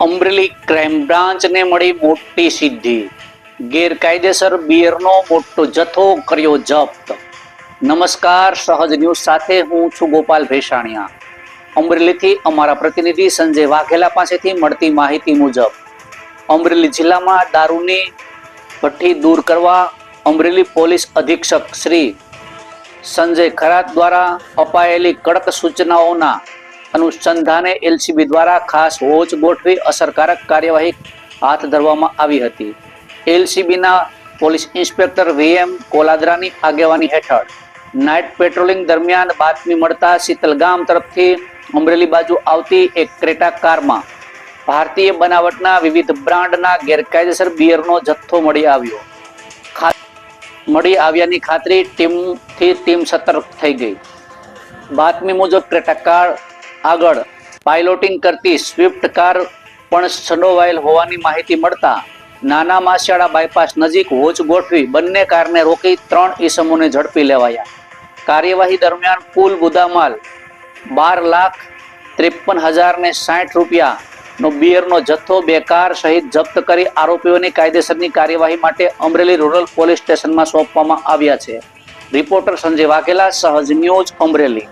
Amreli crime બ્રાન્ચને મળી મોટી સિદ્ધિ. ગેરકાયદેસર બિયરનો મોટો જથ્થો કર્યો જપ્ત. નમસ્કાર, સહજ ન્યૂઝ સાથે હું છું ગોપાલ ભેસાણિયા. અમરેલીથી અમારા પ્રતિનિધિ સંજય વાઘેલા પાસેથી મળતી માહિતી મુજબ, અમરેલી જિલ્લામાં દારૂની ભઠ્ઠી દૂર કરવા અમરેલી પોલીસ અધિક્ષક શ્રી સંજય ખરાત દ્વારા અપાયેલી કડક સૂચનાઓના અનુસંધાને એલસીબી દ્વારા ખાસ હોચ ગોઠવી અસરકારક કાર્યવાહી હાથ ધરવામાં આવી હતી. એલસીબીના પોલીસ ઇન્સ્પેક્ટર વીએમ કોલાદરાની આગેવાની હેઠળ નાઇટ પેટ્રોલિંગ દરમિયાન બાતમી મળતા શીતલગામ તરફથી અમરેલી બાજુ આવતી એક ક્રેટા કારમાં ભારતીય બનાવટના વિવિધ બ્રાન્ડના ગેરકાયદેસર બિયરનો જથ્થો મળી આવ્યો. મળી આવ્યાની ખાતરી ટીમથી ટીમ સતર્ક થઈ ગઈ. બાતમી મુજબ ક્રેટા કાર આગળ પાયલોટિંગ કરતી સ્વિફ્ટ કાર પણ સંડોવાયેલ હોવાની માહિતી મળતા નાના માસિયાળા બાયપાસ નજીક હોજ ગોઠવી બંને કારને રોકી ત્રણ ઈસમોને ઝડપી લેવાયા. કાર્યવાહી દરમિયાન કુલ બુદામાલ બાર લાખ ત્રેપન હજાર ને સાઠ રૂપિયાનો બિયરનો જથ્થો બે કાર સહિત જપ્ત કરી આરોપીઓની કાયદેસરની કાર્યવાહી માટે અમરેલી રૂરલ પોલીસ સ્ટેશનમાં સોંપવામાં આવ્યા છે. રિપોર્ટર સંજય વાઘેલા, સહજ ન્યૂઝ, અમરેલી.